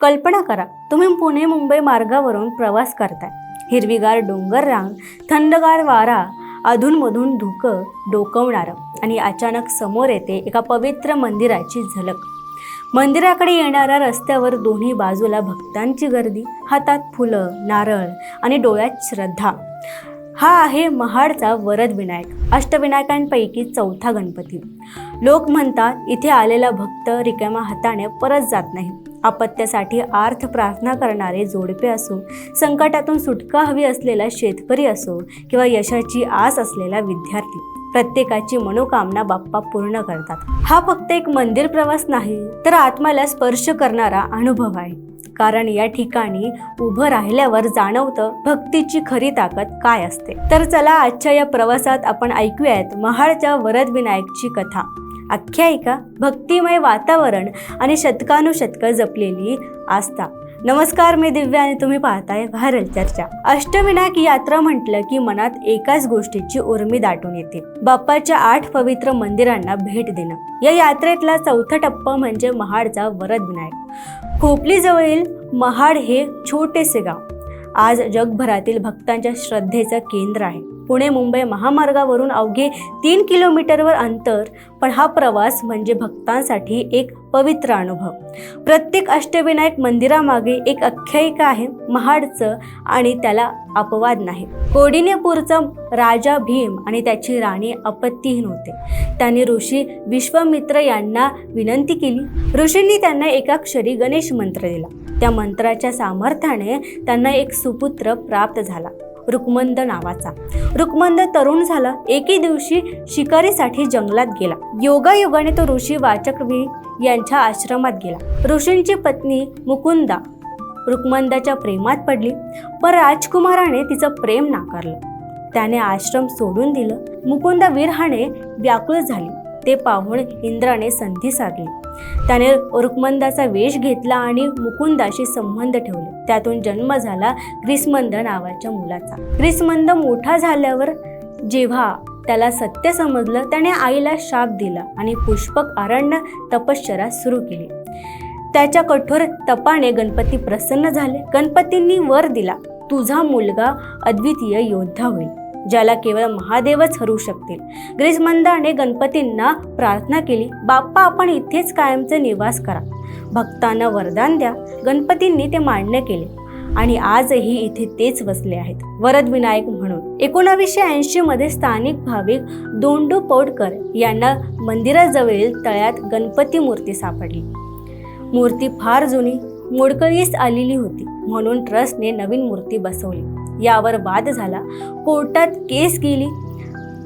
कल्पना करा तुम्ही पुणे मुंबई मार्गावरून प्रवास करताय. हिरवीगार डोंगर रांग थंडगार वारा अधूनमधून धुकं डोकवणारं आणि अचानक समोर येते एका पवित्र मंदिराची झलक. मंदिराकडे येणाऱ्या रस्त्यावर दोन्ही बाजूला भक्तांची गर्दी हातात फुलं नारळ आणि डोळ्यात श्रद्धा. हा आहे महाडचा वरद विनायक अष्टविनायकांपैकी चौथा गणपती. लोक म्हणतात इथे आलेला भक्त रिकाम्या हाताने परत जात नाही. अपत्यासाठी आर्थ प्रार्थना करणारे जोडपे असो संकटातून सुटका हवी असलेला शेतकरी असो किंवा यशाची आस असलेला विद्यार्थी प्रत्येकाची मनोकामना बाप्पा पूर्ण करतात. हा फक्त एक मंदिर प्रवास नाही तर आत्म्याला स्पर्श करणारा अनुभव आहे. कारण या ठिकाणी उभं राहिल्यावर जाणवतं भक्तीची खरी ताकद काय असते. तर चला आजच्या या प्रवासात आपण ऐकूयात महाडच्या वरद विनायकची कथा. आख्यायिका भक्तिमय वातावरण आणि शतकानुशतकं जपलेली आस्था. नमस्कार मी दिव्या आणि तुम्ही पाहताय व्हायरल चर्चा. अष्टविनायक यात्रा म्हटलं की मनात एकाच गोष्टीची उर्मी दाटून येते. बाप्पाच्या आठ पवित्र मंदिरांना भेट देणं. या यात्रेतला चौथा टप्पा म्हणजे महाडचा वरद विनायक खोपलीजवळील महाड हे छोटेसे गाव. आज जगभरातील भक्तांच्या श्रद्धेचं केंद्र आहे. पुणे मुंबई महामार्गावरून अवघे तीन किलोमीटरवर अंतर पण हा प्रवास म्हणजे भक्तांसाठी एक पवित्र अनुभव. प्रत्येक अष्टविनायक मंदिरामागे एक आख्यायिका आहे महाडचं आणि त्याला अपवाद नाही. कोडिनेपूरचा राजा भीम आणि त्याची राणी अपत्यहीन होते. त्यांनी ऋषी विश्वामित्र यांना विनंती केली. ऋषींनी त्यांना एकाक्षरी गणेश मंत्र दिला. त्या मंत्राच्या सामर्थ्याने त्यांना एक सुपुत्र प्राप्त झाला. रुक्मंद नावाचा. रुक्मंद तरुण झाला. एके दिवशी शिकारीसाठी जंगलात गेला. योगायोगाने तो ऋषी वाचकवी यांच्या आश्रमात गेला. ऋषींची पत्नी मुकुंदा रुक्मंदाच्या प्रेमात पडली. पण राजकुमाराने तिचं प्रेम नाकारलं. त्याने आश्रम सोडून दिलं. मुकुंदा विरहाने व्याकुळ झाली. ते पाहून इंद्राने संधी साधली. त्याने रुक्मंदाचा वेश घेतला आणि मुकुंदाशी संबंध ठेवले. त्यातून जन्म झाला ग्रीसमंद नावाच्या मुलाचा. ग्रीसमंद मोठा झाल्यावर जेव्हा त्याला सत्य समजलं त्याने आईला शाप दिला आणि पुष्पक अरण्य तपश्चर्या सुरू केली. त्याच्या कठोर तपाने गणपती प्रसन्न झाले. गणपतींनी वर दिला तुझा मुलगा अद्वितीय योद्धा होईल. ज्याला केवळ महादेवच हरू शकतील. ग्रीसमंदाने गणपतींना प्रार्थना केली बाप्पा आपण इथेच कायमचे निवास करा. भक्तांना वरदान द्या. गणपतींनी ते मान्य केले. आणि आजही इथे तेच वसले आहेत वरद विनायक म्हणून. एकोणावीसशे ऐंशी मध्ये स्थानिक भाविक दोंडू पौडकर यांना मंदिराजवळील तळ्यात गणपती मूर्ती सापडली. मूर्ती फार जुनी मोडकळीस आलेली होती म्हणून ट्रस्टने नवीन मूर्ती बसवली. यावर वाद झाला. कोर्टात केस गेली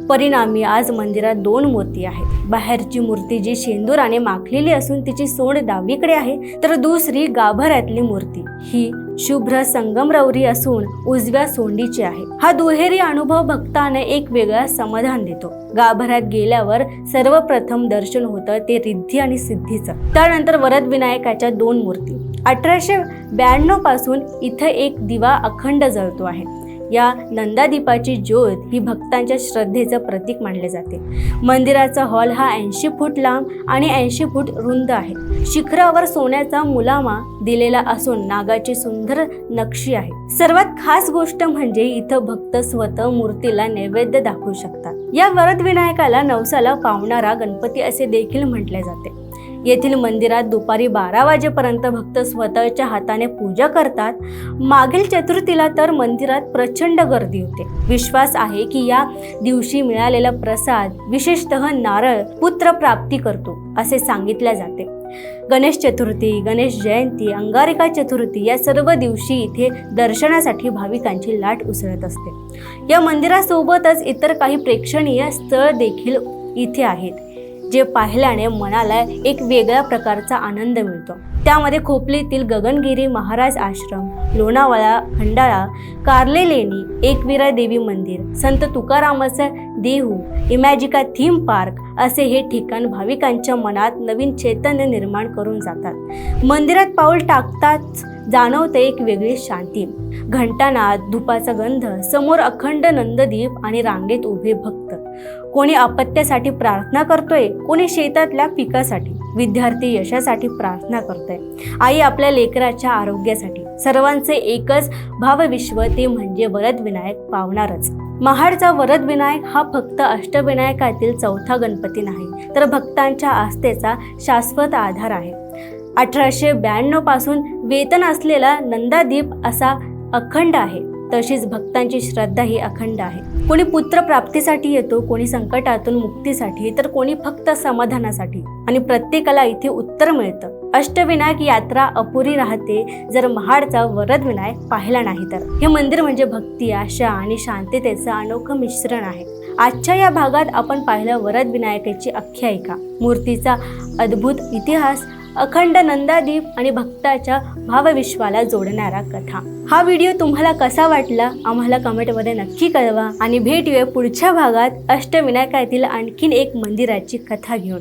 परिणामी आज मंदिरात दोन मूर्ती आहेत. बाहेरची मूर्ती जी शेंदुराने माखलेली असून तिची सोंड डावीकडे आहे तर दुसरी गाभाऱ्यातली मूर्ती. ही शुभ्र संगमरवरी असून उजव्या सोंडीची आहे. हा दुहेरी अनुभव भक्ताने एक वेगळा समाधान देतो. गाभाऱ्यात गेल्यावर सर्वप्रथम दर्शन होतं ते रिद्धी आणि सिद्धीचं. त्यानंतर वरद विनायकाच्या दोन मूर्ती. अठराशे ब्याण्णवपासून इथं एक दिवा अखंड जळतो आहे. या नंदादीपाची ज्योत ही भक्तांच्या श्रद्धेचं प्रतीक मानले जाते. मंदिराचा हॉल हा ऐंशी फूट लांब आणि ऐंशी फूट रुंद आहे. शिखरावर सोन्याचा मुलामा दिलेला असून नागाची सुंदर नक्षी आहे. सर्वात खास गोष्ट म्हणजे इथं भक्त स्वतः मूर्तीला नैवेद्य दाखवू शकतात. या वरद विनायकाला नवसाला पावणारा गणपती असे देखील म्हटले जाते. येथील मंदिरात दुपारी बारा वाजेपर्यंत भक्त स्वतःच्या हाताने पूजा करतात. मागील चतुर्थीला तर मंदिरात प्रचंड गर्दी होते. विश्वास आहे की या दिवशी मिळालेला प्रसाद विशेषतः नारळ पुत्र प्राप्ती करतो असे सांगितले जाते. गणेश चतुर्थी गणेश जयंती अंगारिका चतुर्थी या सर्व दिवशी इथे दर्शनासाठी भाविकांची लाट उसळत असते. या मंदिरासोबतच इतर काही प्रेक्षणीय स्थळ देखील इथे आहेत. जे पाहिल्याने मनाला एक वेगळ्या प्रकारचा आनंद मिळतो. त्यामध्ये खोपलीतील गगनगिरी महाराज आश्रम लोणावळा खंडाळा कार्ले लेणी एकविरा देवी मंदिर संत तुकारामाचं देहू इमॅजिका थीम पार्क असे हे ठिकाण भाविकांच्या मनात नवीन चैतन्य निर्माण करून जातात. मंदिरात पाऊल टाकताच जाणवते एक वेगळी शांती. घंटानाद धुपाचा गंध समोर अखंड नंददीप आणि रांगेत उभे भक्त. कोणी अपत्यासाठी प्रार्थना करतोय कोणी शेतातल्या पिकासाठी. विद्यार्थी यशासाठी प्रार्थना करतोय. आई आपल्या लेकराच्या आरोग्यासाठी. सर्वांचे एकच भावविश्व ते म्हणजे वरद विनायक पावणारच. महाडचा वरद विनायक हा फक्त अष्टविनायकातील चौथा गणपती नाही तर भक्तांच्या आस्थेचा शाश्वत आधार आहे. अठराशे ब्याण्णवपासून वेतन असलेला नंदादीप असा अखंड आहे. तशीच भक्तांची श्रद्धा ही अखंड आहे. कोणी पुत्र प्राप्तीसाठी येतो कोणी संकटातून मुक्तीसाठी तर कोणी फक्त समाधानासाठी. आणि प्रत्येकाला इथे उत्तर मिळतं. अष्टविनायक यात्रा अपुरी राहते जर महाडचा वरद विनायक पाहिला नाही तर. हे मंदिर म्हणजे भक्ती आशा आणि शांततेचं अनोखं मिश्रण आहे. आजच्या या भागात आपण पाहिलं वरद विनायकाची आख्यायिका. मूर्तीचा अद्भुत इतिहास अखंड नंदादीप आणि भक्ताच्या भावविश्वाला जोडणारा कथा. हा व्हिडिओ तुम्हाला कसा वाटला आम्हाला कमेंटमध्ये नक्की कळवा आणि भेटूया पुढच्या भागात अष्टविनायकातील आणखीन एक मंदिराची कथा घेऊन.